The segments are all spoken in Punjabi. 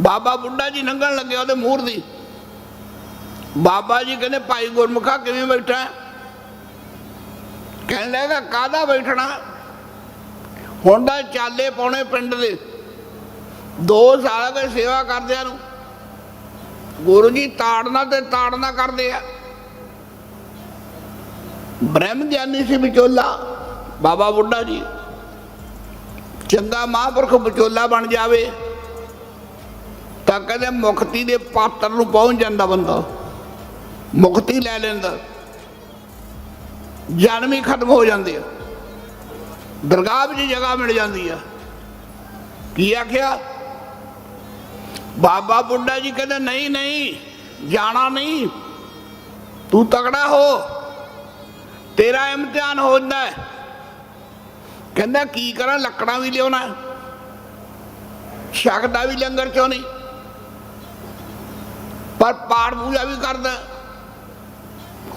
ਬਾਬਾ ਬੁੱਢਾ ਜੀ ਲੰਘਣ ਲੱਗੇ ਉਹਦੇ ਮੂਹਰ ਦੀ। ਬਾਬਾ ਜੀ ਕਹਿੰਦੇ, ਭਾਈ ਗੁਰਮੁਖਾ ਕਿਵੇਂ ਬੈਠਾ ਹੈ? ਕਹਿਣ ਲੱਗਾ ਕਾਹਦਾ ਬੈਠਣਾ? ਹੁਣ ਦਾ ਚਾਲੇ ਪਾਉਣੇ ਪਿੰਡ ਦੇ। ਦੋ ਸਾਲ ਦੇ ਸੇਵਾ ਕਰਦਿਆਂ ਨੂੰ। ਗੁਰੂ ਜੀ ਤਾੜਨਾ ਤੇ ਤਾੜਨਾ ਕਰਦੇ ਆ। ਬ੍ਰਹਮ ਗਿਆਨੀ ਸੀ ਵਿਚੋਲਾ, ਬਾਬਾ ਬੁੱਢਾ ਜੀ। ਚੰਗਾ ਮਹਾਂਪੁਰਖ ਵਿਚੋਲਾ ਬਣ ਜਾਵੇ। ਤਾਂ ਕਹਿੰਦੇ ਮੁਕਤੀ ਦੇ ਪਾਤਰ ਨੂੰ ਪਹੁੰਚ ਜਾਂਦਾ ਬੰਦਾ। ਮੁਕਤੀ ਲੈ ਲੈਂਦਾ। ਜਨਮ ਹੀ ਖਤਮ ਹੋ ਜਾਂਦੇ ਆ। ਦਰਗਾਹ ਵਿੱਚ ਜਗ੍ਹਾ ਮਿਲ ਜਾਂਦੀ ਆ। ਕੀ ਆਖਿਆ? ਬਾਬਾ ਬੁੱਢਾ ਜੀ ਕਹਿੰਦੇ, ਨਹੀਂ ਨਹੀਂ, ਜਾਣਾ ਨਹੀਂ। ਤੂੰ ਤਕੜਾ ਹੋ। ਤੇਰਾ ਇਮਤਿਹਾਨ ਹੋ ਜਾਂਦਾ ਕਹਿੰਦਾ, ਕੀ ਕਰਾਂ? ਲੱਕੜਾਂ ਵੀ ਲਿਆਉਣਾ ਸ਼ਕਦਾ ਵੀ ਲੰਗਰ ਚੋਂ ਨਹੀਂ। ਪਰ ਪਾਠ ਪੂਜਾ ਵੀ ਕਰਦਾ।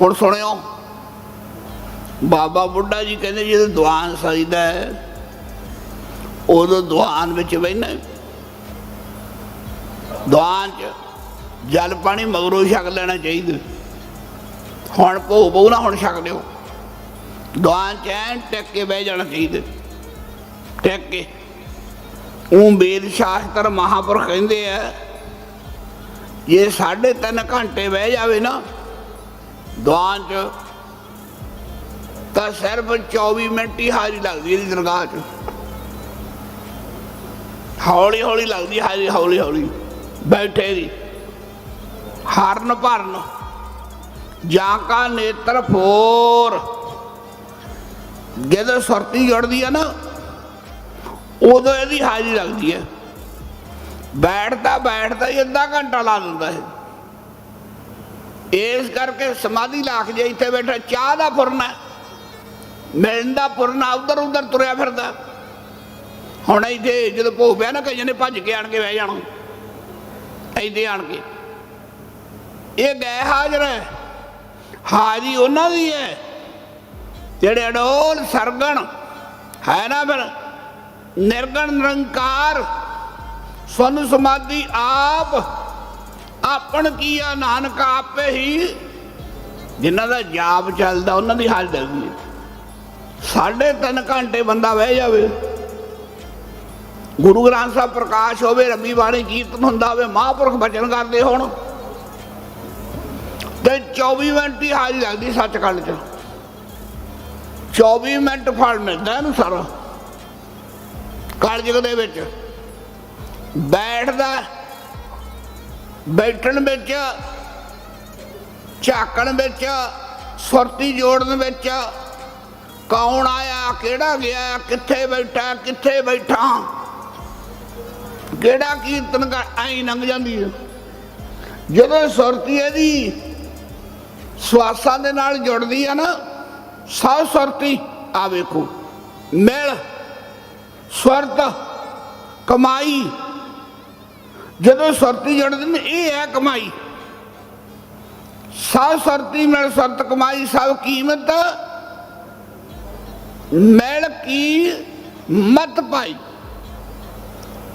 ਹੁਣ ਸੁਣਿਓ, ਬਾਬਾ ਬੁੱਢਾ ਜੀ ਕਹਿੰਦੇ ਜਦੋਂ ਦੁਆਨ ਸਜਦਾ ਹੈ, ਉਦੋਂ ਦੁਆਨ ਵਿੱਚ ਬਹਿਣਾ ਦੁਆਨ ਚ ਜਲ ਪਾਣੀ ਮਗਰੋਂ ਛਕ ਲੈਣਾ ਚਾਹੀਦਾ। ਹੁਣ ਭੋ ਬਹੁ ਨਾ ਹੁਣ ਛਕ ਲਿਓ ਦੁਆਨ ਚ ਐਨ ਟਿਕ ਕੇ ਬਹਿ ਜਾਣਾ ਚਾਹੀਦਾ। ਟਿਕ ਕੇ। ਉਹ ਵੇਦ ਸ਼ਾਸਤਰ ਮਹਾਪੁਰਖ ਕਹਿੰਦੇ ਆ ਜੇ ਸਾਢੇ ਤਿੰਨ ਘੰਟੇ ਬਹਿ ਜਾਵੇ ਨਾ, ਦੁਆਨ ਚ, ਤਾਂ ਸਿਰਫ 24 ਮਿੰਟ ਹੀ ਹਾਜ਼ਰੀ ਲੱਗਦੀ ਇਹਦੀ ਦਰਗਾਹ 'ਚ। ਹੌਲੀ ਹੌਲੀ ਲੱਗਦੀ ਹਾਜ਼ਰੀ, ਹੌਲੀ ਹੌਲੀ। ਬੈਠੇ ਦੀ। ਹਰਨ ਭਰਨ। ਜਾਂ ਕਾ ਨੇਤਰ ਫੋਰ। ਜਦੋਂ ਸੁਰਤੀ ਜੜਦੀ ਆ ਨਾ, ਉਦੋਂ ਇਹਦੀ ਹਾਜ਼ਰੀ ਲੱਗਦੀ ਹੈ। ਬੈਠਦਾ ਬੈਠਦਾ ਹੀ ਅੱਧਾ ਘੰਟਾ ਲਾ ਦਿੰਦਾ ਹੈ ਇਸ ਕਰਕੇ ਸਮਾਧੀ ਲਾਖ ਜੇ ਇੱਥੇ ਬੈਠਾ, ਚਾਹ ਦਾ ਫੁਰਨਾ ਮਿਲਣ ਦਾ ਫੁਰਨਾ ਉਧਰ ਉਧਰ ਤੁਰਿਆ ਫਿਰਦਾ। ਹੁਣ ਇੱਥੇ ਜਦੋਂ ਭੋਗ ਪਿਆ ਨਾ ਕਈ ਜਣੇ ਭੱਜ ਕੇ ਆਣ ਕੇ ਬਹਿ ਜਾਣ। ਇੱਥੇ ਆਣ ਕੇ। ਇਹ ਗਏ ਹਾਜ਼ਰ ਹੈ। ਹਾਜ਼ਰੀ ਉਹਨਾਂ ਦੀ ਹੈ। ਜਿਹੜੇ ਅਡੋਲ ਸਰਗਣ, ਹੈ ਨਾ ਫਿਰ? ਨਿਰਗਣ ਨਿਰੰਕਾਰ ਸਨ ਸਮਾਧੀ ਆਪ, ਆਪਣ ਕੀਆ ਨਾਨਕ ਆਪੇ ਹੀ। ਜਿਨ੍ਹਾਂ ਦਾ ਜਾਪ ਚੱਲਦਾ, ਉਹਨਾਂ ਦੀ ਹਾਲ ਲੱਗਦੀ ਹੈ। ਸਾਢੇ ਤਿੰਨ ਘੰਟੇ ਬੰਦਾ ਬਹਿ ਜਾਵੇ। ਗੁਰੂ ਗ੍ਰੰਥ ਸਾਹਿਬ ਪ੍ਰਕਾਸ਼ ਹੋਵੇ ਰੱਬੀ ਬਾਣੀ ਕੀਰਤਨ ਹੁੰਦਾ ਹੋਵੇ, ਮਹਾਂਪੁਰਖ ਬਚਨ ਕਰਦੇ ਹੋਣ। ਤੇ 24 ਮਿੰਟ ਦੀ ਹਾਜ਼ਰੀ ਲੱਗਦੀ ਸੱਚਖੰਡ 'ਚ। 24 ਮਿੰਟ ਫਲ ਮਿਲਦਾ ਇਹਨੂੰ ਸਾਰਾ। ਕਾਰਜਕ ਦੇ ਵਿੱਚ। ਬੈਠਦਾ ਬੈਠਣ ਵਿੱਚ, ਝਾਕਣ ਵਿੱਚ, ਸੁਰਤੀ ਜੋੜਨ ਵਿੱਚ। ਕੌਣ ਆਇਆ, ਕਿਹੜਾ ਗਿਆ, ਕਿੱਥੇ ਬੈਠਾ ਕਿੱਥੇ ਬੈਠਾ? ਕਿਹੜਾ ਕੀਰਤਨ ਕਰ, ਐਂ ਲੰਘ ਜਾਂਦੀ ਹੈ। ਜਦੋਂ ਸੁਰਤੀ ਇਹਦੀ ਸਵਾਸਾਂ ਦੇ ਨਾਲ ਜੁੜਦੀ ਆ ਨਾ, ਸਭ ਸੁਰਤੀ ਆ ਵੇਖੋ, ਮਿਲ ਸਵਰਤ ਕਮਾਈ ਜਦੋਂ ਸੁਰਤੀ ਜੁੜਦੀ ਨੇ ਇਹ ਹੈ ਕਮਾਈ। ਸਭ ਸੁਰਤੀ ਮਿਲ ਸੁਰਤ ਕਮਾਈ, ਸਭ ਕੀਮਤ, ਮਿਲ ਕੀ ਮਤ ਪਾਈ।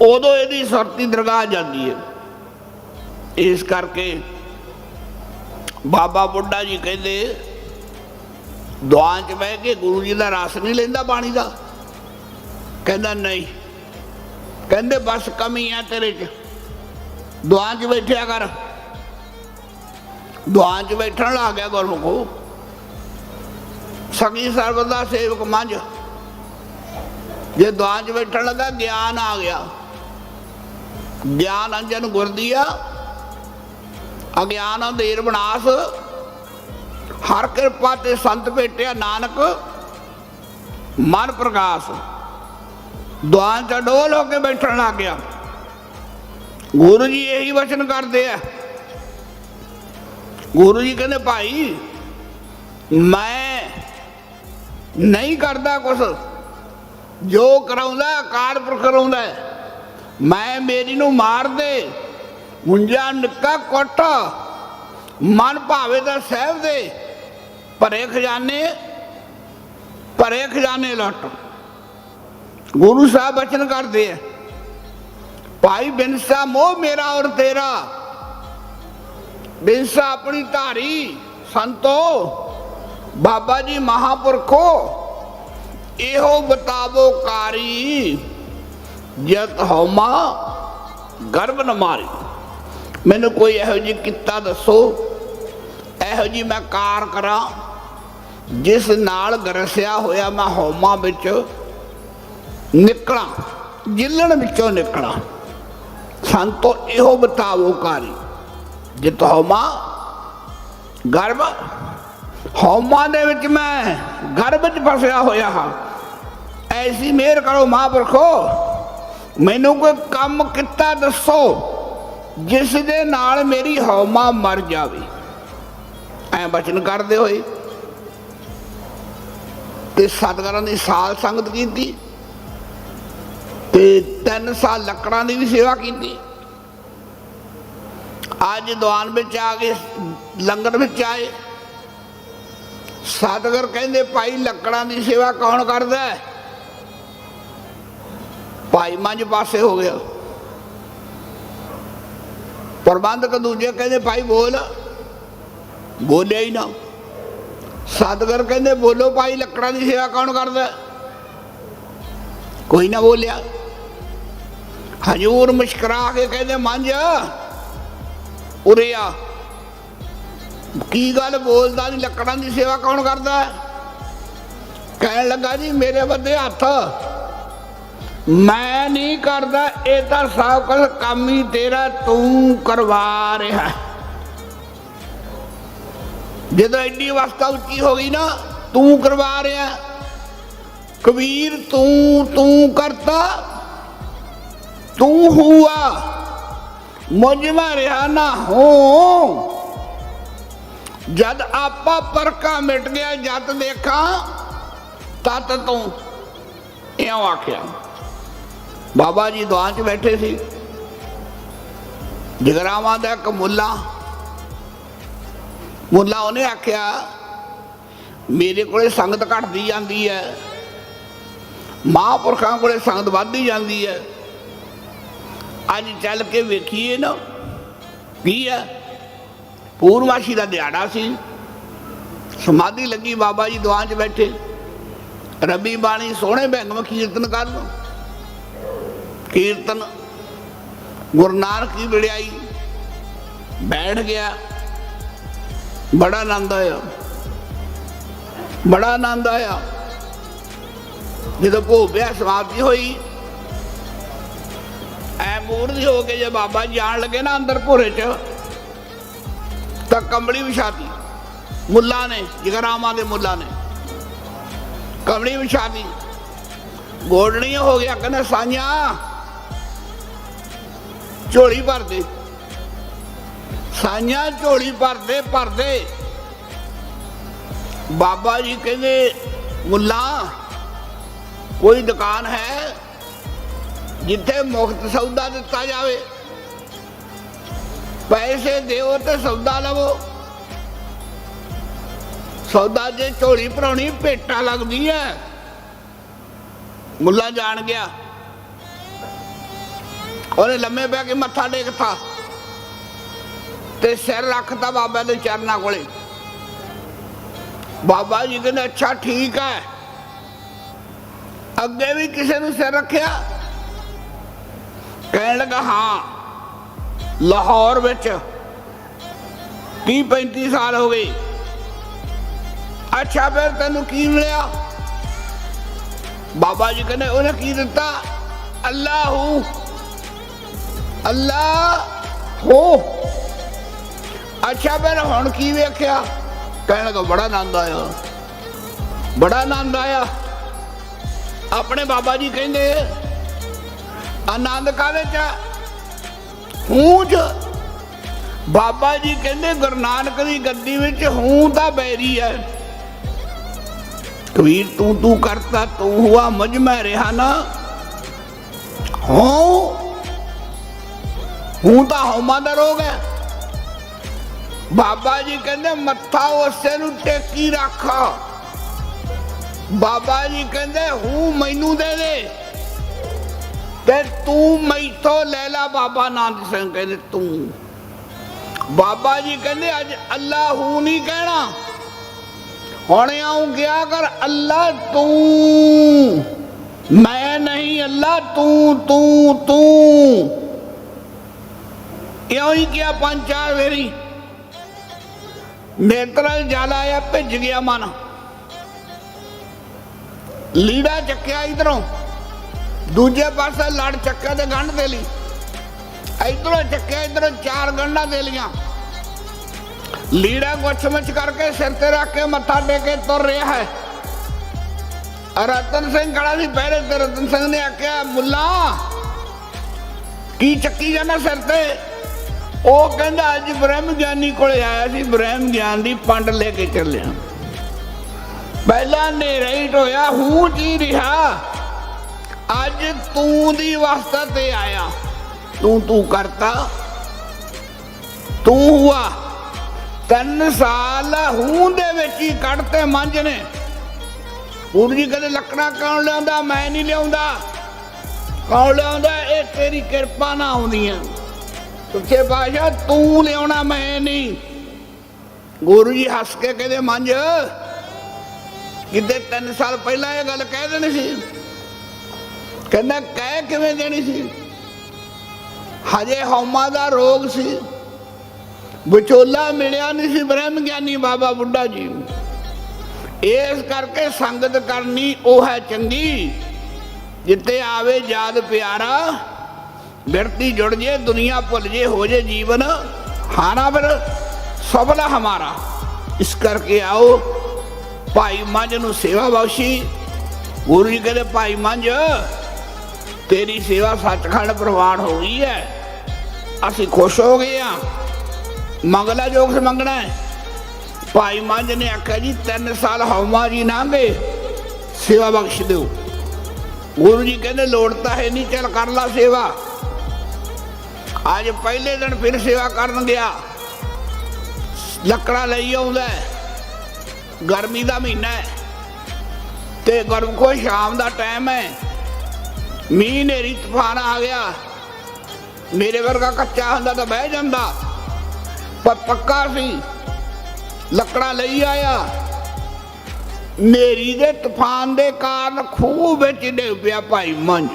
ਉਦੋਂ ਇਹਦੀ ਸੁਰਤੀ ਦਰਗਾਹ ਜਾਂਦੀ ਹੈ। ਇਸ ਕਰਕੇ ਬਾਬਾ ਬੁੱਢਾ ਜੀ ਕਹਿੰਦੇ ਦੁਆਨ ਚ ਬਹਿ ਕੇ ਗੁਰੂ ਜੀ ਦਾ ਰਸ ਨਹੀਂ ਲੈਂਦਾ ਬਾਣੀ ਦਾ। ਕਹਿੰਦਾ, ਨਹੀਂ। ਕਹਿੰਦੇ, ਬਸ ਕਮੀ ਆ ਤੇਰੇ ਚ। ਦੁਆ ਚ ਬੈਠਿਆ ਕਰ। ਦੁਆ ਚ ਬੈਠਣ ਲੱਗ ਗਿਆ ਗੁਰਮੁਖੋ। ਸਗੀ ਸਰਬਤ ਦਾ ਸੇਵਕ ਮੰਝ। ਜੇ ਦੁਆ ਚ ਬੈਠਣ ਲੱਗਾ, ਗਿਆਨ ਆ ਗਿਆ। ਗਿਆਨ ਅੰਜਨ ਗੁਰਦੀਆ ਅਗਿਆਨ ਅੰਧੇਰ ਵਿਨਾਸ਼ ਹਰ ਕਿਰਪਾ ਤੇ ਸੰਤ ਭੇਟਿਆ ਨਾਨਕ। ਮਨ ਪ੍ਰਕਾਸ਼। ਦੁਆ ਚ ਡੋਲ ਹੋ ਕੇ ਬੈਠਣ ਲੱਗ ਗਿਆ। ਗੁਰੂ ਜੀ ਇਹੀ ਵਚਨ ਕਰਦੇ ਆ। ਗੁਰੂ ਜੀ ਕਹਿੰਦੇ, ਭਾਈ, ਮੈਂ ਨਹੀਂ ਕਰਦਾ ਕੁਛ। ਜੋ ਕਰਾਉਂਦਾ ਅਕਾਲ ਪੁਰਖ ਕਰਾਉਂਦਾ ਮੈਂ ਮੇਰੀ ਨੂੰ ਮਾਰ ਦੇ। ਮੁੰਜਾ ਨਿੱਕਾ ਕੁੱਟ। ਮਨ ਭਾਵੇ ਦਾ ਸਹਿਬ ਦੇ। ਭਰੇ ਖਜ਼ਾਨੇ ਭਰੇ ਖਜ਼ਾਨੇ ਲੁੱਟ। ਗੁਰੂ ਸਾਹਿਬ ਬਚਨ ਕਰਦੇ ਆ। ਭਾਈ ਬਿਨਸਾ, ਮੋਹ ਮੇਰਾ ਔਰ ਤੇਰਾ। ਬਿਨਸਾ ਆਪਣੀ ਧਾਰੀ, ਸੰਤੋ, ਬਾਬਾ ਜੀ ਮਹਾਪੁਰਖੋ, ਇਹੋ ਬਤਾਵੋ ਕਾਰੀ, ਜਤ ਹਉਮਾ ਗਰਭ ਨ ਮਾਰੀ। ਮੈਨੂੰ ਕੋਈ ਇਹੋ ਜੀ ਕਿੱਤਾ ਦੱਸੋ, ਇਹੋ ਜੀ ਮੈਂ ਕਾਰ ਕਰਾਂ, ਜਿਸ ਨਾਲ ਗਰਸਿਆ ਹੋਇਆ ਮੈਂ ਹਉਮਾ ਵਿੱਚ ਨਿਕਲਾਂ, ਜਿੱਲਣ ਵਿੱਚੋਂ ਨਿਕਲਾਂ। ਸੰਤੋ ਇਹੋ ਬਤਾਵੋ ਕਾਰੀ। ਜਿਤ ਹਉਮਾ ਗਰਭ ਹਉਮਾ ਦੇ ਵਿੱਚ ਮੈਂ ਗਰਭ ਵਿੱਚ ਫਸਿਆ ਹੋਇਆ ਹਾਂ। ਐਸੀ ਮਿਹਰ ਕਰੋ ਮਹਾਂਪੁਰਖੋ। ਮੈਨੂੰ ਕੋਈ ਕੰਮ ਕੀਤਾ ਦੱਸੋ, ਜਿਸ ਦੇ ਨਾਲ ਮੇਰੀ ਹਉਮਾ ਮਰ ਜਾਵੇ। ਐ ਬਚਨ ਕਰਦੇ ਹੋਏ। ਤੇ ਸਤਿਗੁਰਾਂ ਦੀ ਸਾਲ ਸੰਗਤ ਕੀਤੀ। ਤੇ ਤਿੰਨ ਸਾਲ ਲੱਕੜਾਂ ਦੀ ਵੀ ਸੇਵਾ ਕੀਤੀ। ਅੱਜ ਦੀਵਾਨ ਵਿੱਚ ਆ ਕੇ, ਲੰਗਰ ਵਿੱਚ ਆਏ। ਸਤਿਗੁਰ ਕਹਿੰਦੇ, ਭਾਈ, ਲੱਕੜਾਂ ਦੀ ਸੇਵਾ ਕੌਣ ਕਰਦਾ ਹੈ? ਭਾਈ ਮੰਝ ਪਾਸੇ ਹੋ ਗਿਆ। ਪ੍ਰਬੰਧਕ ਦੂਜੇ ਕਹਿੰਦੇ, ਭਾਈ, ਬੋਲ। ਬੋਲਿਆ ਹੀ ਨਾ। ਸਤਿਗੁਰ ਕਹਿੰਦੇ, ਬੋਲੋ, ਭਾਈ, ਲੱਕੜਾਂ ਦੀ ਸੇਵਾ ਕੌਣ ਕਰਦਾ ਕੋਈ ਨਾ ਬੋਲਿਆ। ਹਜੂਰ ਮੁਸ਼ਕਰਾ ਕੇ ਕਹਿੰਦੇ, ਮੰਝ, ਉਰੇ ਆ। ਕੀ ਗੱਲ ਬੋਲਦਾ ਨਹੀਂ ਲੱਕੜਾਂ ਦੀ ਸੇਵਾ ਕੌਣ ਕਰਦਾ? ਕਹਿਣ ਲੱਗਾ ਜੀ, ਮੇਰੇ ਬੰਦੇ ਹੱਥ, ਮੈਂ ਨਹੀਂ ਕਰਦਾ, ਇਹ ਤਾਂ ਸਭ ਕੁਝ ਕੰਮ ਹੀ ਤੇਰਾ, ਤੂੰ ਕਰਵਾ ਰਿਹਾ। ਜਦੋਂ ਐਡੀ ਅਵਸਥਾ ਉੱਚੀ ਹੋ ਗਈ ਨਾ, ਤੂੰ ਕਰਵਾ ਰਿਹਾ। ਕਬੀਰ, ਤੂੰ ਤੂੰ ਕਰਤਾ। ਤੂੰ ਹੁਆ। ਮੁਝ ਮੈਂ ਰਿਹਾ ਨਾ ਹੋ। ਜਦ ਆਪਾ ਪਰਕਾ ਮਿਟ ਗਿਆ, ਜਦ ਦੇਖਾਂ ਤਤ ਤੂੰ ਇਉਂ ਆਖਿਆ। ਬਾਬਾ ਜੀ ਦੁਆ 'ਚ ਬੈਠੇ ਸੀ। ਜਗਰਾਵਾਂ ਦਾ ਇੱਕ ਮੁੱਲਾ। ਮੁੱਲਾ ਉਹਨੇ ਆਖਿਆ, ਮੇਰੇ ਕੋਲੇ ਸੰਗਤ ਘਟਦੀ ਜਾਂਦੀ ਹੈ। ਮਹਾਂਪੁਰਖਾਂ ਕੋਲੇ ਸੰਗਤ ਵੱਧਦੀ ਜਾਂਦੀ ਹੈ। ਅੱਜ ਚੱਲ ਕੇ ਵੇਖੀਏ ਨਾ, ਕੀ ਹੈ ਪੂਰਵਾਸ਼ੀ ਦਾ ਦਿਹਾੜਾ ਸੀ। ਸਮਾਧੀ ਲੱਗੀ ਬਾਬਾ ਜੀ ਦੁਆਨ 'ਚ ਬੈਠੇ। ਰੱਬੀ ਬਾਣੀ ਸੋਹਣੇ ਭੰਗ ਕੀਰਤਨ ਕਰ ਲੋ ਕੀਰਤਨ ਗੁਰੂ ਨਾਨਕ ਦੀ ਵਡਿਆਈ ਬੈਠ ਗਿਆ। ਬੜਾ ਆਨੰਦ ਆਇਆ। ਬੜਾ ਆਨੰਦ ਆਇਆ। ਜਦੋਂ ਭੋਗ ਵਿਆਹ ਸਮਾਪਤੀ ਹੋਈ ਐ ਮੂਰਤੀ ਹੋ ਕੇ ਜੇ ਬਾਬਾ ਜੀ ਜਾਣ ਲੱਗੇ ਨਾ ਅੰਦਰ ਭੋਰੇ 'ਚ, ਤਾਂ ਕੰਬਲੀ ਵਿਛਾਤੀ। ਮੁੱਲਾ ਨੇ ਜਗਰਾਮਾਂ ਦੇ ਮੁੱਲਾ ਨੇ। ਕੰਬਲੀ ਵਿਛਾਤੀ। ਗੋਡਣੀ ਹੋ ਗਿਆ, ਕਹਿੰਦਾ ਸਾਈਆਂ। ਝੋਲੀ ਭਰ ਦੇ। ਸਾਈਆਂ, ਝੋਲੀ ਭਰਦੇ ਭਰਦੇ ਬਾਬਾ ਜੀ ਕਹਿੰਦੇ, ਮੁੱਲਾ, ਕੋਈ ਦੁਕਾਨ ਹੈ? ਜਿੱਥੇ ਮੁਫਤ ਸੌਦਾ ਦਿੱਤਾ ਜਾਵੇ, ਪੈਸੇ ਦਿਓ ਤੇ ਸੌਦਾ ਲਵੋ। ਸੌਦਾ ਜੇ ਝੋਲੀ ਭਰਾਉਣੀ ਭੇਟਾ ਲੱਗਦੀ ਹੈ ਮੁੱਲਾ ਜਾਣ ਗਿਆ। ਉਹਨੇ ਲੰਮੇ ਪੈ ਕੇ ਮੱਥਾ ਟੇਕਤਾ। ਤੇ ਸਿਰ ਰੱਖਤਾ ਬਾਬਾ ਦੇ ਚਰਨਾਂ ਕੋਲੇ। ਬਾਬਾ ਜੀ ਕਹਿੰਦੇ, ਅੱਛਾ, ਠੀਕ ਹੈ। ਅੱਗੇ ਵੀ ਕਿਸੇ ਨੂੰ ਸਿਰ ਰੱਖਿਆ? ਕਹਿਣ ਲੱਗਾ, ਹਾਂ, ਲਾਹੌਰ ਵਿੱਚ 30 35 ਸਾਲ ਹੋ ਗਏ। ਅੱਛਾ, ਫਿਰ ਤੈਨੂੰ ਕੀ ਮਿਲਿਆ? ਬਾਬਾ ਜੀ ਕਹਿੰਦੇ, ਉਹਨੇ ਕੀ ਦਿੱਤਾ? ਅੱਲਾਹੂ ਅੱਲਾ ਹੋ ਅੱਛਾ, ਫਿਰ ਹੁਣ ਕੀ ਵੇਖਿਆ? ਕਹਿਣ ਲੱਗਾ, ਬੜਾ ਆਨੰਦ ਆਇਆ। ਬੜਾ ਆਨੰਦ ਆਇਆ। ਆਪਣੇ ਬਾਬਾ ਜੀ ਕਹਿੰਦੇ ਆਨੰਦ ਕਾਹਦੇ ਚ ਆ? ਬਾਬਾ ਜੀ ਕਹਿੰਦੇ ਗੁਰੂ ਨਾਨਕ ਦੀ ਗੱਦੀ ਵਿੱਚ ਹੂੰ ਤਾਂ ਬੈਰੀ ਹੈ ਕਬੀਰ, ਤੂੰ ਤੂੰ ਕਰਤਾ, ਤੂੰ ਹੁਆ, ਮੁਝ ਮੈਂ ਰਿਹਾ ਨਾ। ਹੂੰ? ਹੂੰ ਤਾਂ ਹਉਮਾ ਦਾ ਰੋਗ ਹੈ ਬਾਬਾ ਜੀ ਕਹਿੰਦੇ ਮੱਥਾ ਉਸੇ ਨੂੰ ਟੇਕੀ ਰੱਖ। ਬਾਬਾ ਜੀ ਕਹਿੰਦੇ ਹੂੰ ਮੈਨੂੰ ਦੇ ਦੇ। ਤੇ ਤੂੰ ਮੈਥੋਂ ਲੈ ਲਾ ਬਾਬਾ ਨਾਨਕ ਸਿੰਘ, ਕਹਿੰਦੇ ਤੂੰ। ਬਾਬਾ ਜੀ ਕਹਿੰਦੇ, ਅੱਜ ਅੱਲਾਹੂ ਨਹੀਂ ਕਹਿਣਾ। ਹੁਣ ਆਉਂ ਗਿਆ ਕਰ, ਅੱਲਾ ਤੂੰ। ਮੈਂ ਨਹੀਂ, ਅੱਲਾ ਤੂੰ ਤੂੰ ਤੂੰ। ਇਉਂ ਹੀ ਕਿਹਾ ਪੰਜ, ਚਾਰ ਵੇਰੀ। ਨੇਤਰਲ ਜਲ ਆਇਆ, ਭਿੱਜ ਗਿਆ ਮਨ। ਲੀੜਾ ਚੱਕਿਆ ਇਧਰੋਂ। ਦੂਜੇ ਪਾਸੇ ਲੜ ਚੱਕਿਆ ਤੇ ਗੰਢ ਦੇ ਲਈ। ਇਧਰੋਂ ਚੱਕਿਆ ਇਧਰੋਂ ਚਾਰ ਗੰਢਾਂ ਦੇ ਲੀਆਂ ਲੀੜਾ ਗੁੱਛ ਕਰਕੇ ਸਿਰ ਤੇ ਰੱਖ ਕੇ ਮੱਥਾ ਟੇਕ ਕੇ ਤੁਰ ਰਿਹਾ ਹੈ। ਰਤਨ ਸਿੰਘ ਖੜਾ ਸੀ ਪਹਿਰੇ ਤੇ ਰਤਨ ਸਿੰਘ ਨੇ ਆਖਿਆ, ਮੁੱਲਾ, ਕੀ ਚੱਕੀ ਜਾਂਦਾ ਸਿਰ ਤੇ? ਉਹ ਕਹਿੰਦਾ, ਅੱਜ ਬ੍ਰਹਮ ਗਿਆਨੀ ਕੋਲੇ ਆਇਆ ਸੀ, ਬ੍ਰਹਮ ਗਿਆਨ ਦੀ ਪੰਡ ਲੈ ਕੇ ਚੱਲਿਆ। ਪਹਿਲਾਂ ਹਨੇਰਾ ਹੀ ਟੋਇਆ, ਹੂੰ ਜੀ ਰਿਹਾ। ਅੱਜ ਤੂੰ ਦੀ ਅਵਸਥਾ ਤੇ ਆਇਆ। ਤੂੰ ਤੂੰ ਕਰਤਾ। ਤੂੰ ਹੁਆ। ਤਿੰਨ ਸਾਲ ਹੂੰ ਦੇ ਵਿੱਚ ਹੀ ਕੱਢਤੇ ਮੰਝ ਨੇ। ਗੁਰੂ ਜੀ ਕਹਿੰਦੇ ਲੱਕੜਾਂ ਕੌਣ ਲਿਆਉਂਦਾ, ਮੈਂ ਨਹੀਂ ਲਿਆਉਂਦਾ। ਕੌਣ ਲਿਆਉਂਦਾ, ਇਹ ਤੇਰੀ ਕਿਰਪਾ ਨਾਲ ਆਉਂਦੀਆਂ। ਸੱਚੇ ਬਾਸ਼ਾ ਤੂੰ ਲਿਆਉਣਾ ਮੈਂ ਨਹੀਂ। ਗੁਰੂ ਜੀ ਹੱਸ ਕੇ ਕਹਿੰਦੇ, ਮੰਝ, ਕਿਤੇ ਤਿੰਨ ਸਾਲ ਪਹਿਲਾਂ ਇਹ ਗੱਲ ਕਹਿ ਦੇਣੀ ਸੀ। ਕਹਿੰਦਾ, ਕਹਿ ਕਿਵੇਂ ਦੇਣੀ ਸੀ? ਹਜੇ ਹਉਮਾ ਦਾ ਰੋਗ ਸੀ। ਵਿਚੋਲਾ ਮਿਲਿਆ ਨਹੀਂ ਸੀ ਬ੍ਰਹਮ ਗਿਆਨੀ ਬਾਬਾ ਬੁੱਢਾ ਜੀ ਇਸ ਕਰਕੇ ਸੰਗਤ ਕਰਨੀ ਉਹ ਹੈ ਚੰਗੀ। ਜਿੱਤੇ ਆਵੇ ਯਾਦ ਪਿਆਰਾ, ਬਿਰਤੀ ਜੁੜ ਜੇ, ਦੁਨੀਆ ਭੁੱਲ ਜੇ, ਹੋ ਜੇ ਜੀਵਨ। ਹਾਨਾ ਫਿਰ, ਸਫਲਾ ਹਮਾਰਾ। ਇਸ ਕਰਕੇ ਆਓ, ਭਾਈ ਮੰਜ ਨੂੰ ਸੇਵਾ ਬਖਸ਼ੀ। ਗੁਰੂ ਜੀ ਕਹਿੰਦੇ, ਭਾਈ ਮੰਜ ਤੇਰੀ ਸੇਵਾ ਸੱਚਖੰਡ ਪ੍ਰਵਾਨ ਹੋ ਗਈ ਹੈ। ਅਸੀਂ ਖੁਸ਼ ਹੋ ਗਏ ਆ ਮੰਗਲਾ ਜੋਗ ਸੇ ਮੰਗਣਾ ਹੈ। ਭਾਈ ਮੰਜ ਨੇ ਆਖਿਆ ਜੀ, ਤਿੰਨ ਸਾਲ ਹਉਮਾ ਜੀ ਨਾਂਗੇ, ਸੇਵਾ ਬਖਸ਼ ਦਿਓ। ਗੁਰੂ ਜੀ ਕਹਿੰਦੇ, ਲੋੜ ਤਾਂ ਹੈ ਨਹੀਂ, ਚੱਲ ਕਰ ਲਾ ਸੇਵਾ। ਅੱਜ ਪਹਿਲੇ ਦਿਨ ਫਿਰ ਸੇਵਾ ਕਰਨ ਗਿਆ। ਲੱਕੜਾ ਲਈ ਆਉਂਦਾ ਗਰਮੀ ਦਾ ਮਹੀਨਾ ਹੈ। ਤੇ ਗਰਮ ਕੋ ਸ਼ਾਮ ਦਾ ਟਾਈਮ ਹੈ। ਮੀਂਹ ਨੇਰੀ ਤੂਫਾਨ ਆ ਗਿਆ। ਮੇਰੇ ਵਰਗਾ ਕੱਚਾ ਹੁੰਦਾ ਤਾਂ ਬਹਿ ਜਾਂਦਾ। ਪਰ ਪੱਕਾ ਸੀ। ਲੱਕੜਾਂ ਲਈ ਆਇਆ। ਨੇਰੀ ਦੇ ਤੂਫਾਨ ਦੇ ਕਾਰਨ ਖੂਹ ਵਿੱਚ ਡਿੱਗ ਪਿਆ ਭਾਈ ਮੰਝ।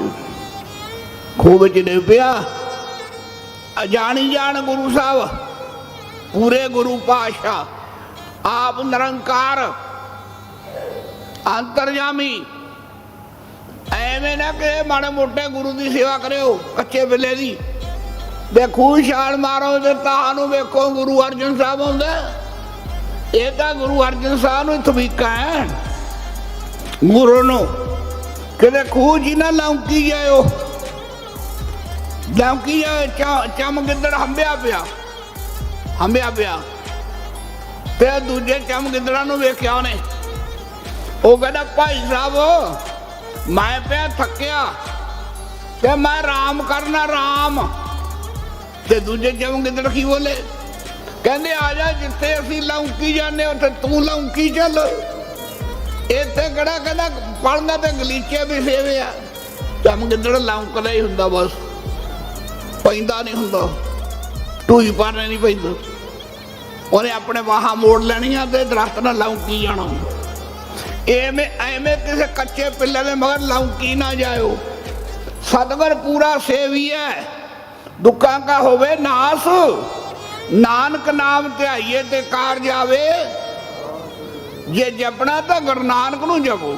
ਖੂਹ ਵਿੱਚ ਡਿੱਗ ਪਿਆ। ਅਜਾਣੀ ਜਾਣ ਗੁਰੂ ਸਾਹਿਬ। ਪੂਰੇ ਗੁਰੂ ਪਾਸ਼ਾ ਆਪ ਨਿਰੰਕਾਰ। ਅੰਤਰਜਾਮੀ ਐਵੇਂ ਨਾ ਕਿ ਮਾੜੇ ਮੋਟੇ ਗੁਰੂ ਦੀ ਸੇਵਾ ਕਰਿਓ, ਕੱਚੇ ਬਿੱਲੇ ਦੀ। ਵੇਖੂ ਛਾਲ ਮਾਰੋ ਤੇ ਤੁਹਾਨੂੰ ਵੇਖੋ, ਗੁਰੂ ਅਰਜਨ ਸਾਹਿਬ ਆਉਂਦਾ। ਇਹ ਤਾਂ ਗੁਰੂ ਅਰਜਨ ਸਾਹਿਬ ਨੂੰ ਤਵੀਕਾ ਹੈ। ਗੁਰੂ ਨੂੰ ਕਿਤੇ ਖੂਹ ਜੀ ਨਾ ਲੌਂਕੀ ਜਾਇਓ ਲੌਂਕੀ ਜਾਇਓ ਚਮ ਗਿੱਦੜ ਹੰਬਿਆ ਪਿਆ। ਹੰਬਿਆ ਪਿਆ। ਤੇ ਦੂਜੇ ਚਮ ਨੂੰ ਵੇਖਿਆ ਉਹਨੇ। ਉਹ ਕਹਿੰਦਾ, ਭਾਈ ਸਾਹਿਬ ਮੈਂ ਪਿਆ ਥੱਕਿਆ ਤੇ ਮੈਂ ਆਰਾਮ ਕਰਨਾ, ਆਰਾਮ। ਤੇ ਦੂਜੇ ਚਮ ਗਿੱਦੜ ਕੀ ਬੋਲੇ? ਕਹਿੰਦੇ, ਆ ਜਾ ਜਿੱਥੇ ਅਸੀਂ ਲੌਂਕੀ ਜਾਂਦੇ ਉੱਥੇ ਤੂੰ ਲੌਂਕੀ ਚੱਲ। ਇੱਥੇ ਕਿਹੜਾ ਕਹਿੰਦਾ ਪੜਨਾ ਤੇ ਗਲੀਚੇ ਵੀ ਸੇਵੇ ਆ। ਚਮ ਗਿੱਦੜ ਲੌਂਕਦਾ ਹੀ ਹੁੰਦਾ ਬਸ। ਪੈਂਦਾ ਨਹੀਂ ਹੁੰਦਾ। ਟੂਈ ਪਾਣੇ ਨਹੀਂ ਪੈਂਦਾ। ਉਹਨੇ ਆਪਣੇ ਵਾਹਾਂ ਮੋੜ ਲੈਣੀਆਂ ਤੇ ਦਰਖਤ ਨਾਲ ਲੌਂਕੀ ਜਾਣਾ। ਐਵੇਂ ਐਵੇਂ ਕਿਸੇ ਕੱਚੇ ਪਿੱਲੇ ਦੇ ਮਗਰ ਲੌਂਕੀ ਨਾ ਜਾਇਓ। ਸਤਗੁਰ ਪੂਰਾ ਸੇਵੀ ਹੈ ਦੁੱਖਾਂ ਕਾ ਹੋਵੇ ਨਾਸ, ਨਾਨਕ ਨਾਮ ਧਿਆਈਏ ਤੇ ਕਾਰ ਜਾਵੇ। ਜੇ ਜਪਣਾ ਤਾਂ ਗੁਰੂ ਨਾਨਕ ਨੂੰ ਜਪੋ।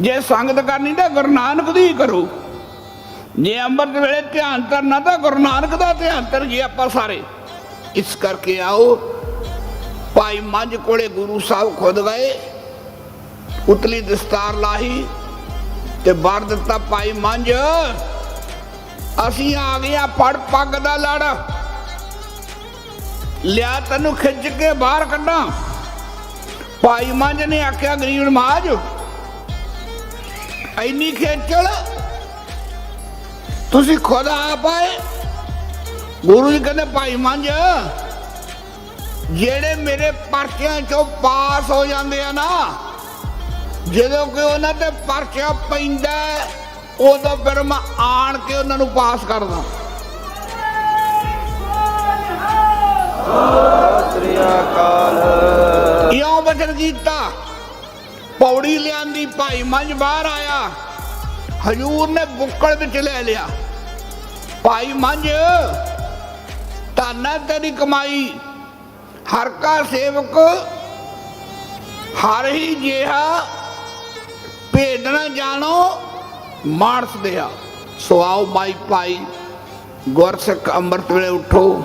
ਜੇ ਸੰਗਤ ਕਰਨੀ ਤਾਂ ਗੁਰੂ ਨਾਨਕ ਦੀ ਕਰੋ। ਜੇ ਅੰਮ੍ਰਿਤ ਵੇਲੇ ਧਿਆਨ ਧਰਨਾ ਤਾਂ ਗੁਰੂ ਨਾਨਕ ਦਾ ਧਿਆਨ ਕਰੀਏ ਆਪਾਂ ਸਾਰੇ। ਇਸ ਕਰਕੇ ਆਓ। ਭਾਈ ਮੰਝ ਕੋਲੇ ਗੁਰੂ ਸਾਹਿਬ ਖੁਦ ਗਏ। ਉਤਲੀ ਦਸਤਾਰ ਲਾਹੀ ਤੇ ਬਾਰ ਦਿੱਤਾ ਭਾਈ ਮੰਝ। ਅਸੀਂ ਆ ਗਏ ਆ ਪੱਗ ਦਾ ਲੜ। ਲਿਆ ਤੈਨੂੰ ਖਿੱਚ ਕੇ ਬਾਹਰ ਕੱਢਾਂ। ਭਾਈ ਮੰਝ ਨੇ ਆਖਿਆ, ਗਰੀਬ ਮਾਜ ਐਨੀ ਖੇਚਲ ਤੁਸੀਂ ਖੁਦ ਆ ਪਾਏ ਗੁਰੂ ਜੀ ਕਹਿੰਦੇ, ਭਾਈ ਮੰਝ, ਜਿਹੜੇ ਮੇਰੇ ਪਰਚਿਆਂ ਚੋਂ ਪਾਸ ਹੋ ਜਾਂਦੇ ਆ ਨਾ ਜਦੋਂ ਕੋਈ ਉਹਨਾਂ ਤੇ ਪਰਚਾ ਪੈਂਦਾ ਉਦੋਂ ਫਿਰ ਮੈਂ ਆਣ ਕੇ ਉਹਨਾਂ ਨੂੰ ਪਾਸ ਕਰਦਾ। ਸ੍ਰੀ ਇਉਂ ਬਚਨ ਕੀਤਾ? ਪੌੜੀ ਲਿਆਂਦੀ ਭਾਈ ਮੰਝ ਬਾਹਰ ਆਇਆ। ਹਜੂਰ ਨੇ ਬੁੱਕਲ ਵਿੱਚ ਲੈ ਲਿਆ। ਭਾਈ ਮੰਝ ਧੰਨ ਤੇਰੀ ਕਮਾਈ। ਹਰ ਕਾ ਸੇਵਕ ਹਰ ਹੀ ਜਿਹਾ ਭੇਡ ਨਾ ਜਾਣੋ, ਮਾਨਸ ਦਿਆ ਸੋ ਆਓ ਮਾਈ ਭਾਈ, ਗੁਰਸਿੱਖ ਅੰਮ੍ਰਿਤ ਵੇਲੇ ਉਠੋ।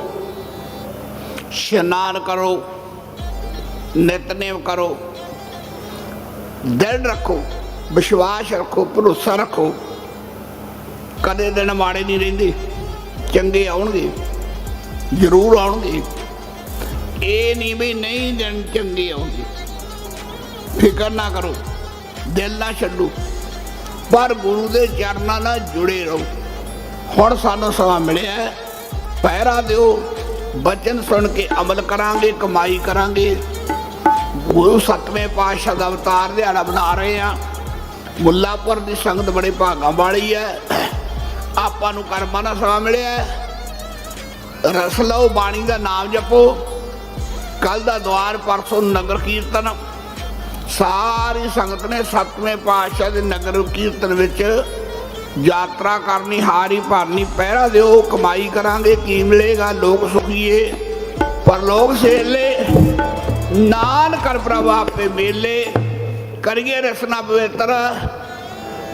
ਇਸ਼ਨਾਨ ਕਰੋ, ਨਿਤਨੇਮ ਕਰੋ। ਦਿਲ ਰੱਖੋ, ਵਿਸ਼ਵਾਸ ਰੱਖੋ, ਭਰੋਸਾ ਰੱਖੋ। ਕਦੇ ਦਿਨ ਮਾੜੇ ਨਹੀਂ ਰਹਿੰਦੇ, ਚੰਗੇ ਆਉਣਗੇ, ਜ਼ਰੂਰ ਆਉਣਗੇ। ਇਹ ਨਹੀਂ ਵੀ ਨਹੀਂ ਦਿਨ ਚੰਗੇ ਆਉਣਗੇ। ਫਿਕਰ ਨਾ ਕਰੋ। ਦਿਲ ਨਾ ਛੱਡੋ। ਪਰ ਗੁਰੂ ਦੇ ਚਰਨਾਂ ਨਾਲ ਜੁੜੇ ਰਹੋ। ਹੁਣ ਸਾਨੂੰ ਸਮਾਂ ਮਿਲਿਆ ਪਹਿਰਾ ਦਿਓ। ਬਚਨ ਸੁਣ ਕੇ ਅਮਲ ਕਰਾਂਗੇ, ਕਮਾਈ ਕਰਾਂਗੇ। ਗੁਰੂ ਸਤਵੇਂ ਪਾਤਸ਼ਾਹ ਦਾ ਅਵਤਾਰ ਦਿਹਾੜਾ ਬਣਾ ਰਹੇ ਆ ਮੁੱਲਾਪੁਰ ਦੀ ਸੰਗਤ ਬੜੇ ਭਾਗਾਂ ਵਾਲੀ ਹੈ। ਆਪਾਂ ਨੂੰ ਕਰਮਾਂ ਦਾ ਸਮਾਂ ਮਿਲਿਆ ਰਸ ਲਓ, ਬਾਣੀ ਦਾ ਨਾਮ ਜਪੋ। ਕੱਲ ਦਾ ਦੁਆਰ, ਪਰਸੋਂ ਨਗਰ ਕੀਰਤਨ। ਸਾਰੀ ਸੰਗਤ ਨੇ ਸਤਵੇਂ ਪਾਤਸ਼ਾਹ ਦੇ ਨਗਰ ਕੀਰਤਨ ਵਿੱਚ ਯਾਤਰਾ ਕਰਨੀ, ਹਾਰੀ ਭਰਨੀ, ਪਹਿਰਾ ਦਿਓ, ਕਮਾਈ ਕਰਾਂਗੇ, ਕੀ ਮਿਲੇਗਾ, ਲੋਕ ਸੁਖੀਏ। ਪਰ ਸੇਲੇ ਨਾਨ ਕਰ ਪ੍ਰਭ ਆਪੇ ਮੇਲੇ। ਕਰੀਏ ਰਸਨਾ ਪਵਿੱਤਰ।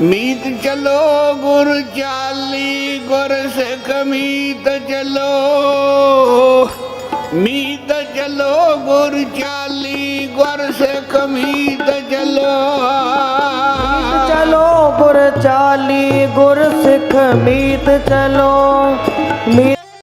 ਮੀਤ ਚਲੋ, ਗੁਰ ਚਾਲੀ, ਗੁਰ ਸਿੱਖ ਮੀਤ ਚਲੋ। ਮੀਤ ਚਲੋ, ਗੁਰ ਚਾਲੀ, ਗੁਰ ਸਿੱਖ ਮੀਤ ਚਲੋ ਚਲੋ ਗੁਰ ਚਾਲੀ ਗੁਰ ਸਿੱਖ ਮੀਤ ਚਲੋ।